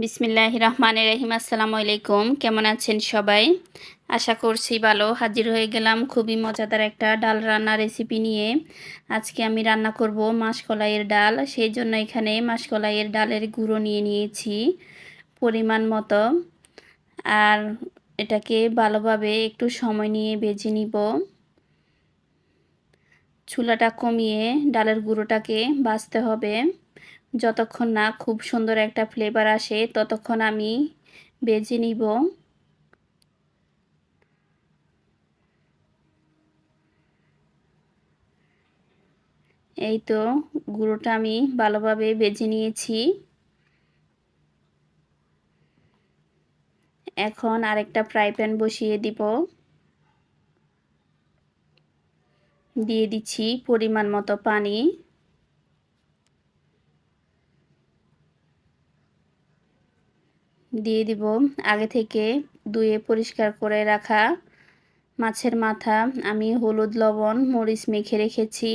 বিসমিল্লাহ রহমান রহিম, আসসালামু আলাইকুম। কেমন আছেন সবাই? আশা করছি ভালো। হাজির হয়ে গেলাম খুবই মজাদার একটা ডাল রান্না রেসিপি নিয়ে। আজকে আমি রান্না করব মাসকলাইয়ের ডাল। সেই জন্য এখানে মাসকলাইয়ের ডালের গুঁড়ো নিয়ে নিয়েছি পরিমাণ মতো। আর এটাকে ভালোভাবে একটু সময় নিয়ে বেজে নিব। চুলাটা কমিয়ে ডালের গুঁড়োটাকে বাছতে হবে। যতক্ষণ না খুব সুন্দর একটা ফ্লেভার আসে, ততক্ষণ আমি বেজে নিব। এই তো গুঁড়োটা আমি ভালোভাবে বেজে নিয়েছি। এখন আরেকটা ফ্রাই প্যান বসিয়ে দিব। দিয়ে দিচ্ছি পরিমাণ মতো পানি। দিয়ে দিব। আগে থেকে ধুয়ে পরিষ্কার করে রাখা মাছের মাথা। আমি হলুদ, লবণ, মরিচ মেখে রেখেছি।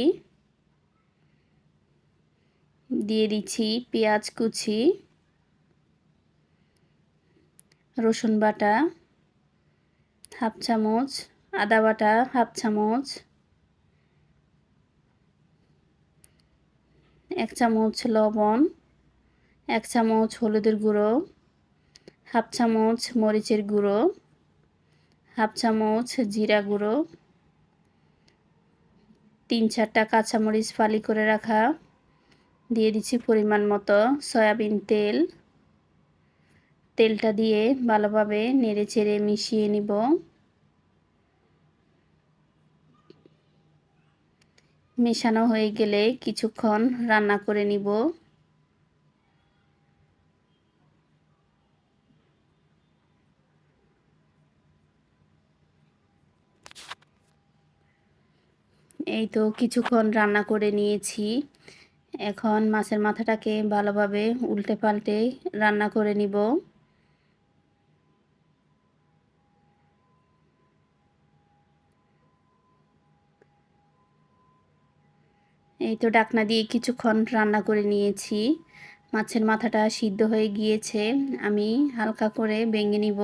দিয়ে দিচ্ছি পেঁয়াজ কুচি, রসুন বাটা, হাফ চামচ, আদা বাটা, হাফ চামচ, এক চামচ লবণ, এক চামচ হলুদের গুঁড়ো হাফ চামচ মরিচের গুঁড়ো, হাফ চামচ জিরা গুঁড়ো, তিন চারটা কাঁচামরিচ ফালি করে রাখা। দিয়ে দিচ্ছি পরিমাণ মতো সয়াবিন তেল। তেলটা দিয়ে ভালোভাবে নেড়ে চেড়ে মিশিয়ে নিব। মেশানো হয়ে গেলে কিছুক্ষণ রান্না করে নিব। এই তো কিছুক্ষণ রান্না করে নিয়েছি। এখন মাছের মাথাটাকে ভালোভাবে উল্টে পাল্টে রান্না করে নিব। এই তো ডাকনা দিয়ে কিছুক্ষণ রান্না করে নিয়েছি। মাছের মাথাটা সিদ্ধ হয়ে গিয়েছে। আমি হালকা করে ভেঙে নিব।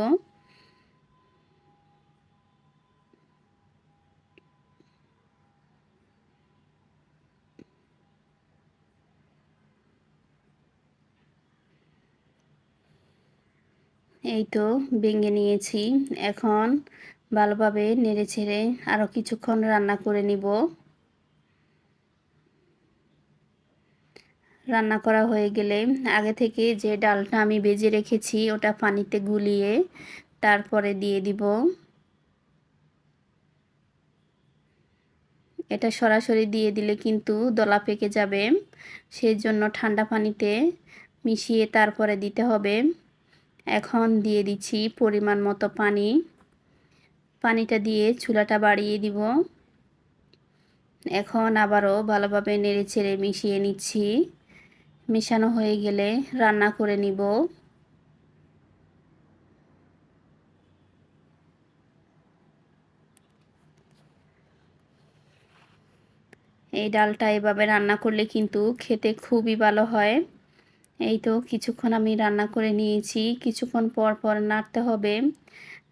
এই তো ভেঙে নিয়েছি। এখন ভালোভাবে নেড়ে ছেড়ে আরও কিছুক্ষণ রান্না করে নিব। রান্না করা হয়ে গেলে আগে থেকে যে ডালটা আমি বেজে রেখেছি ওটা পানিতে গুলিয়ে তারপরে দিয়ে দিব। এটা সরাসরি দিয়ে দিলে কিন্তু দলা পেকে যাবে। সেই জন্য ঠান্ডা পানিতে মিশিয়ে তারপরে দিতে হবে। এখন দিয়ে দিচ্ছি পরিমাণ মতো পানি। পানিটা দিয়ে চুলাটা বাড়িয়ে দিব। এখন আবারও ভালোভাবে নেড়ে ছেড়ে মিশিয়ে নিচ্ছি। মেশানো হয়ে গেলে রান্না করে নিব। এই ডালটা এভাবে রান্না করলে কিন্তু খেতে খুবই ভালো হয়। এই তো কিছুক্ষণ আমি রান্না করে নিয়েছি। কিছুক্ষণ পর পর নাড়তে হবে,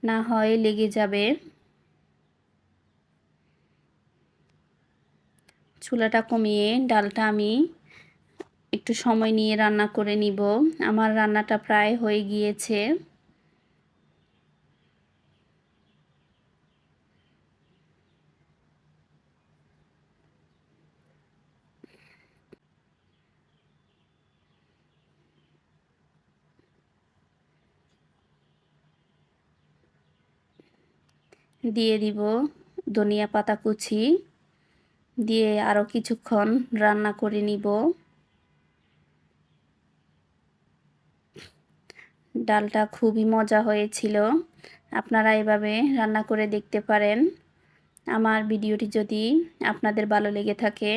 না হয় লেগে যাবে। চুলাটা কমিয়ে ডালটা আমি একটু সময় নিয়ে রান্না করে নিব। আমার রান্নাটা প্রায় হয়ে গিয়েছে। দিয়ে দিব ধনিয়া পাতা কুচি, দিয়ে আরও কিছুক্ষণ রান্না করে নিব। ডালটা খুবই মজা হয়েছিল। আপনারা এভাবে রান্না করে দেখতে পারেন। আমার ভিডিওটি যদি আপনাদের ভালো লেগে থাকে,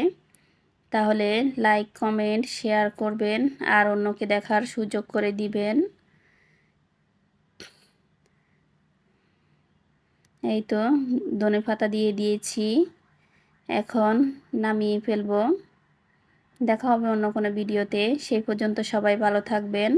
তাহলে লাইক, কমেন্ট, শেয়ার করবেন আর অন্যকে দেখার সুযোগ করে দিবেন। এই তো, ধনে পাতা দিয়ে দিয়েছি। এখন নামিয়ে ফেলব। দেখা হবে অন্য কোনো ভিডিওতে। সেই পর্যন্ত সবাই ভালো থাকবেন।